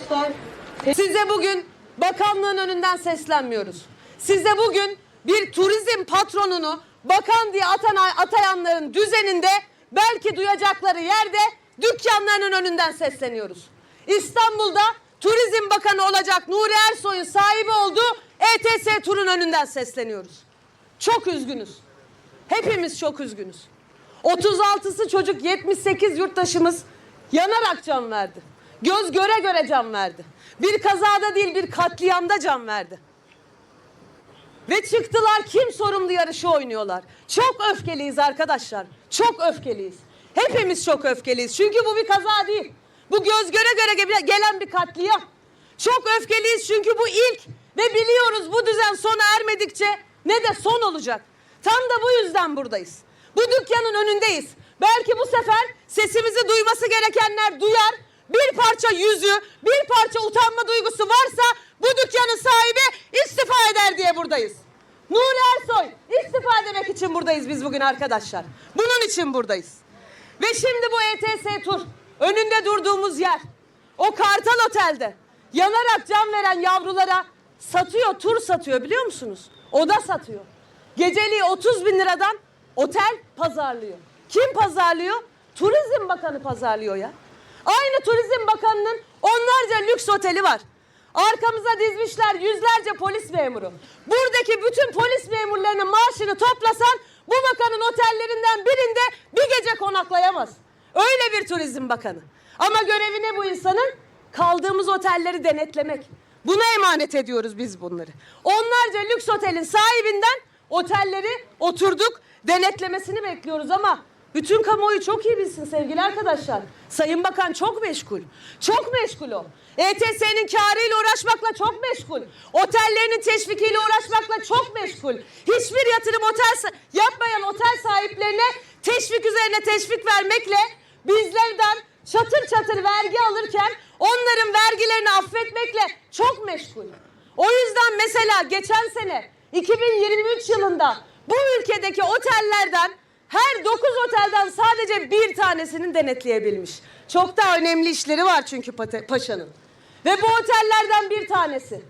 Dostlar, Size bugün bakanlığın önünden seslenmiyoruz. Size bugün bir turizm patronunu bakan diye atana, atayanların düzeninde belki duyacakları yerde dükkanlarının önünden sesleniyoruz. İstanbul'da Turizm Bakanı olacak Nuri Ersoy'un sahibi olduğu ETS turun önünden sesleniyoruz. Çok üzgünüz. Hepimiz çok üzgünüz. 36'sı çocuk 78 yurttaşımız yanarak can verdi. Göz göre göre can verdi. Bir kazada değil bir katliamda can verdi. Ve çıktılar kim sorumlu yarışı oynuyorlar. Çok öfkeliyiz arkadaşlar. Çok öfkeliyiz. Hepimiz çok öfkeliyiz. Çünkü bu bir kaza değil. Bu göz göre göre ge- gelen bir katliam. Çok öfkeliyiz çünkü bu ilk ve biliyoruz bu düzen sona ermedikçe ne de son olacak. Tam da bu yüzden buradayız. Bu dükkanın önündeyiz. Belki bu sefer sesimizi duyması gerekenler duyar. Bir parça yüzü, bir parça utanma duygusu varsa bu dükkanın sahibi istifa eder diye buradayız. Nuri Ersoy istifa demek için buradayız biz bugün arkadaşlar. Bunun için buradayız. Ve şimdi bu ETS tur önünde durduğumuz yer o Kartal Otel'de yanarak can veren yavrulara satıyor tur satıyor biliyor musunuz? Oda satıyor. Geceliği 30 bin liradan otel pazarlıyor. Kim pazarlıyor? Turizm Bakanı pazarlıyor ya. Aynı Turizm Bakanı'nın onlarca lüks oteli var. Arkamıza dizmişler yüzlerce polis memuru. Buradaki bütün polis memurlarının maaşını toplasan bu bakanın otellerinden birinde bir gece konaklayamaz. Öyle bir turizm bakanı. Ama görevi ne bu insanın? Kaldığımız otelleri denetlemek. Buna emanet ediyoruz biz bunları. Onlarca lüks otelin sahibinden otelleri oturduk denetlemesini bekliyoruz ama bütün kamuoyu çok iyi bilsin sevgili arkadaşlar. Sayın Bakan çok meşgul. Çok meşgul o. ETS'nin karıyla uğraşmakla çok meşgul. Otellerinin teşvikiyle uğraşmakla çok meşgul. Hiçbir yatırım otel yapmayan otel sahiplerine teşvik üzerine teşvik vermekle bizlerden çatır çatır vergi alırken onların vergilerini affetmekle çok meşgul. O yüzden mesela geçen sene 2023 yılında bu ülkedeki otellerden her 9 otelden sadece bir tanesinin denetleyebilmiş. Çok daha önemli işleri var çünkü paşanın. Ve bu otellerden bir tanesi.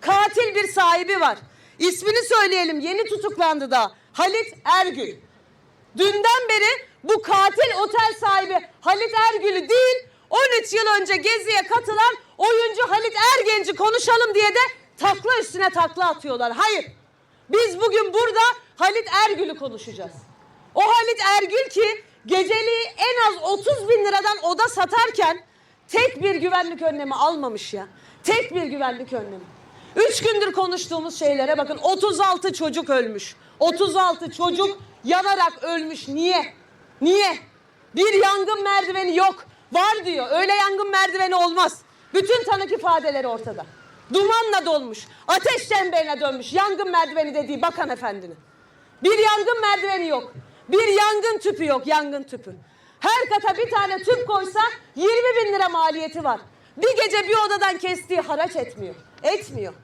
Katil bir sahibi var. İsmini söyleyelim yeni tutuklandı da Halit Ergül. Dünden beri bu katil otel sahibi Halit Ergül'ü değil 13 yıl önce Gezi'ye katılan oyuncu Halit Ergenci konuşalım diye de takla üstüne takla atıyorlar. Hayır. Biz bugün burada Halit Ergül'ü konuşacağız. O Halit Ergül ki geceliği en az 30 bin liradan oda satarken tek bir güvenlik önlemi almamış ya. Tek bir güvenlik önlemi. Üç gündür konuştuğumuz şeylere bakın 36 çocuk ölmüş. 36 çocuk yanarak ölmüş. Niye? Niye? Bir yangın merdiveni yok. Var diyor. Öyle yangın merdiveni olmaz. Bütün tanık ifadeleri ortada. Dumanla dolmuş. Ateş çemberine dönmüş. Yangın merdiveni dediği bakan efendinin. Bir yangın merdiveni yok. Bir yangın tüpü yok, yangın tüpü. Her kata bir tane tüp koysa 20 bin lira maliyeti var. Bir gece bir odadan kestiği haraç etmiyor. Etmiyor.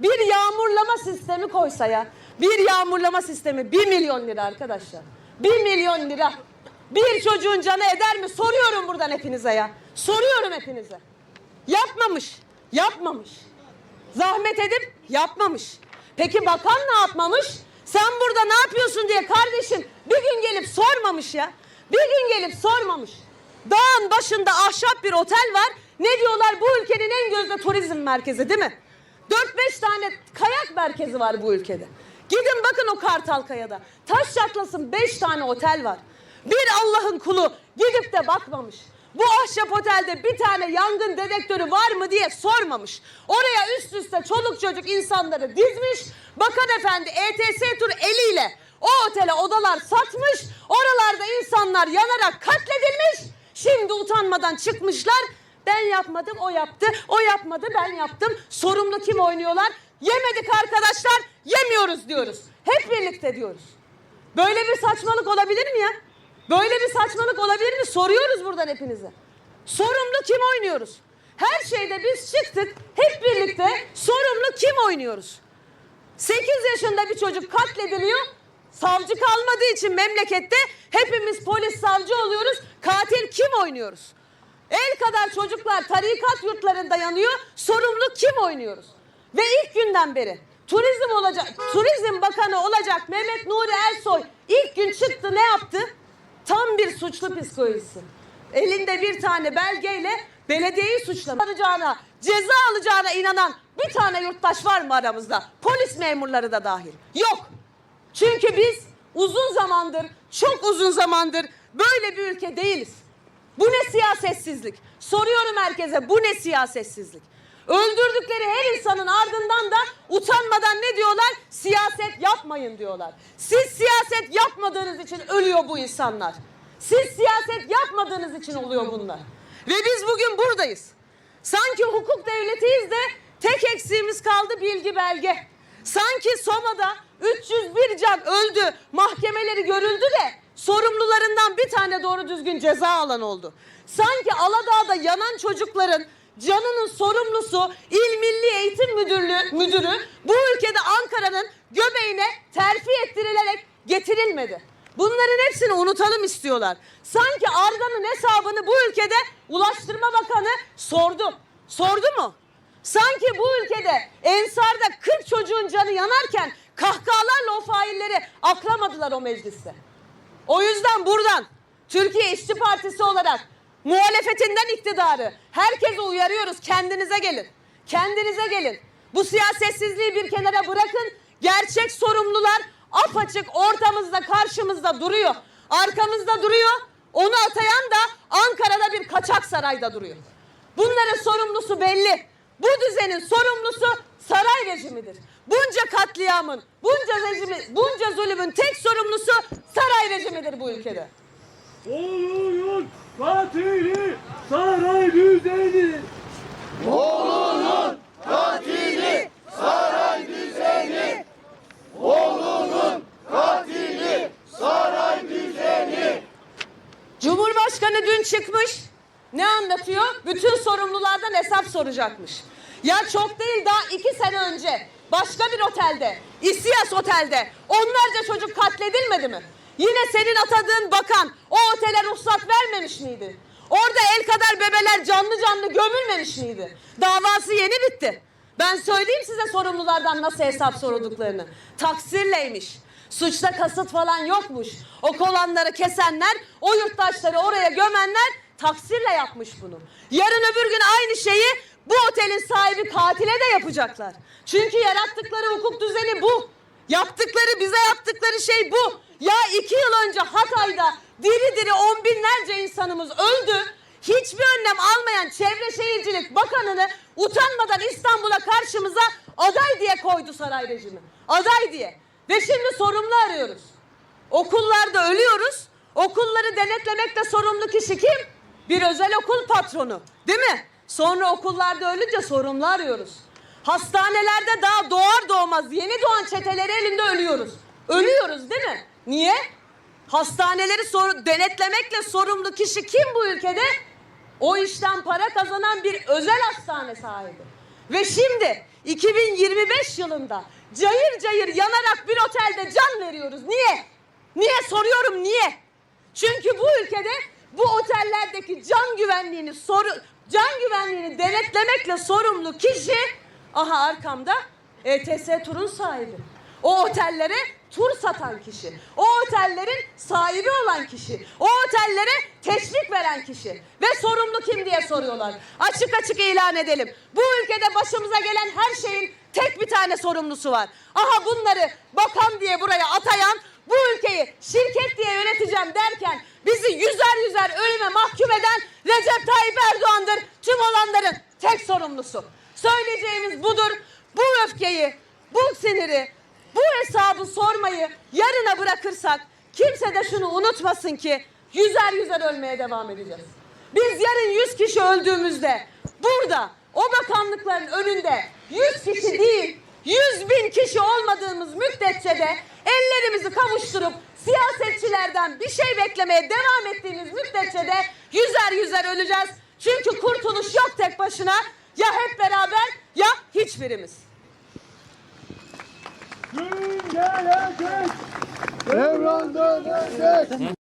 Bir yağmurlama sistemi koysa ya. Bir yağmurlama sistemi 1 milyon lira arkadaşlar. 1 milyon lira. Bir çocuğun canı eder mi? Soruyorum buradan hepinize ya. Soruyorum hepinize. Yapmamış. Yapmamış. Zahmet edip yapmamış. Peki bakan ne yapmamış? Sen burada ne yapıyorsun diye kardeşim bir gün gelip sormamış ya. Bir gün gelip sormamış. Dağın başında ahşap bir otel var. Ne diyorlar bu ülkenin en gözde turizm merkezi değil mi? 4-5 tane kayak merkezi var bu ülkede. Gidin bakın o Kartal Kaya'da. Taş çatlasın 5 tane otel var. Bir Allah'ın kulu gidip de bakmamış. Bu ahşap otelde bir tane yangın dedektörü var mı diye sormamış. Oraya üst üste çoluk çocuk insanları dizmiş. Bakan efendi ETS tur eliyle o otele odalar satmış. Oralarda insanlar yanarak katledilmiş. Şimdi utanmadan çıkmışlar. Ben yapmadım o yaptı. O yapmadı ben yaptım. Sorumlu kim oynuyorlar? Yemedik arkadaşlar. Yemiyoruz diyoruz. Hep birlikte diyoruz. Böyle bir saçmalık olabilir mi ya? Böyle bir saçmalık olabilir mi? Soruyoruz buradan hepinize. Sorumlu kim oynuyoruz? Her şeyde biz çıktık hep birlikte sorumlu kim oynuyoruz? 8 yaşında bir çocuk katlediliyor. Savcı kalmadığı için memlekette hepimiz polis savcı oluyoruz. Katil kim oynuyoruz? El kadar çocuklar tarikat yurtlarında yanıyor. Sorumlu kim oynuyoruz? Ve ilk günden beri turizm olacak, turizm bakanı olacak Mehmet Nuri Ersoy ilk gün çıktı ne yaptı? Bir suçlu psikolojisi. Elinde bir tane belgeyle belediyeyi suçlamayacağına, ceza alacağına inanan bir tane yurttaş var mı aramızda? Polis memurları da dahil. Yok. Çünkü biz uzun zamandır, çok uzun zamandır böyle bir ülke değiliz. Bu ne siyasetsizlik? Soruyorum herkese bu ne siyasetsizlik? Öldürdükleri her insanın ardından da utanmadan ne diyorlar? Siyaset yapmayın diyorlar. Siz siyaset yapmadığınız için ölüyor bu insanlar. Siz siyaset yapmadığınız için oluyor bunlar. Ve biz bugün buradayız. Sanki hukuk devletiyiz de tek eksiğimiz kaldı bilgi belge. Sanki Soma'da 301 can öldü, mahkemeleri görüldü de sorumlularından bir tane doğru düzgün ceza alan oldu. Sanki Aladağ'da yanan çocukların canının sorumlusu İl Milli Eğitim Müdürlüğü müdürü bu ülkede Ankara'nın göbeğine terfi ettirilerek getirilmedi. Bunların hepsini unutalım istiyorlar. Sanki Argan'ın hesabını bu ülkede Ulaştırma Bakanı sordu. Sordu mu? Sanki bu ülkede Ensar'da 40 çocuğun canı yanarken kahkahalarla o failleri aklamadılar o mecliste. O yüzden buradan Türkiye İşçi Partisi olarak muhalefetinden iktidarı herkese uyarıyoruz. Kendinize gelin. Kendinize gelin. Bu siyasetsizliği bir kenara bırakın. Gerçek sorumlular apaçık ortamızda karşımızda duruyor. Arkamızda duruyor. Onu atayan da Ankara'da bir kaçak sarayda duruyor. Bunların sorumlusu belli. Bu düzenin sorumlusu saray rejimidir. Bunca katliamın, bunca rejimi, bunca zulümün tek sorumlusu saray rejimidir bu ülkede. Oğlunun katili saray düzeni. Cumhurbaşkanı dün çıkmış. Ne anlatıyor? Bütün sorumlulardan hesap soracakmış. Ya çok değil daha iki sene önce başka bir otelde, İSİAS otelde onlarca çocuk katledilmedi mi? Yine senin atadığın bakan o otele ruhsat vermemiş miydi? Orada el kadar bebeler canlı canlı gömülmemiş miydi? Davası yeni bitti. Ben söyleyeyim size sorumlulardan nasıl hesap sorduklarını. Taksirleymiş. Suçta kasıt falan yokmuş. O kovanları kesenler, o yurttaşları oraya gömenler taksirle yapmış bunu. Yarın öbür gün aynı şeyi bu otelin sahibi katile de yapacaklar. Çünkü yarattıkları hukuk düzeni bu. Yaptıkları, bize yaptıkları şey bu. Ya iki yıl önce Hatay'da diri diri on binlerce insanımız öldü. Hiçbir önlem almayan Çevre Şehircilik Bakanı'nı utanmadan İstanbul'a karşımıza aday diye koydu saray rejimi. Aday diye. Ve şimdi sorumlu arıyoruz. Okullarda ölüyoruz. Okulları denetlemekle sorumlu kişi kim? Bir özel okul patronu. Değil mi? Sonra okullarda ölünce sorumlu arıyoruz. Hastanelerde daha doğar doğmaz yeni doğan çeteleri elinde ölüyoruz. Ölüyoruz değil mi? Niye? Hastaneleri sor- denetlemekle sorumlu kişi kim bu ülkede? O işten para kazanan bir özel hastane sahibi. Ve şimdi 2025 yılında cayır cayır yanarak bir otelde can veriyoruz. Niye? Niye soruyorum niye? Çünkü bu ülkede bu otellerdeki can güvenliğini soru can güvenliğini denetlemekle sorumlu kişi aha arkamda ETS turun sahibi. O otellere tur satan kişi. O otellerin sahibi olan kişi. O otellere teşvik veren kişi. Ve sorumlu kim diye soruyorlar. Açık açık ilan edelim. Bu ülkede başımıza gelen her şeyin tek bir tane sorumlusu var. Aha bunları bakan diye buraya atayan bu ülkeyi şirket diye yöneteceğim derken bizi yüzer yüzer ölüme mahkum eden Recep Tayyip Erdoğan'dır. Tüm olanların tek sorumlusu. Söyleyeceğimiz budur. Bu öfkeyi, bu siniri, bu hesabı sormayı yarına bırakırsak kimse de şunu unutmasın ki yüzer yüzer ölmeye devam edeceğiz. Biz yarın 100 kişi öldüğümüzde burada o bakanlıkların önünde 100 kişi değil 100 bin kişi olmadığımız müddetçe de ellerimizi kavuşturup siyasetçilerden bir şey beklemeye devam ettiğimiz müddetçe de yüzer yüzer öleceğiz. Çünkü kurtuluş yok tek başına ya hep beraber ya hiçbirimiz. Gelecek. Devran dönecek.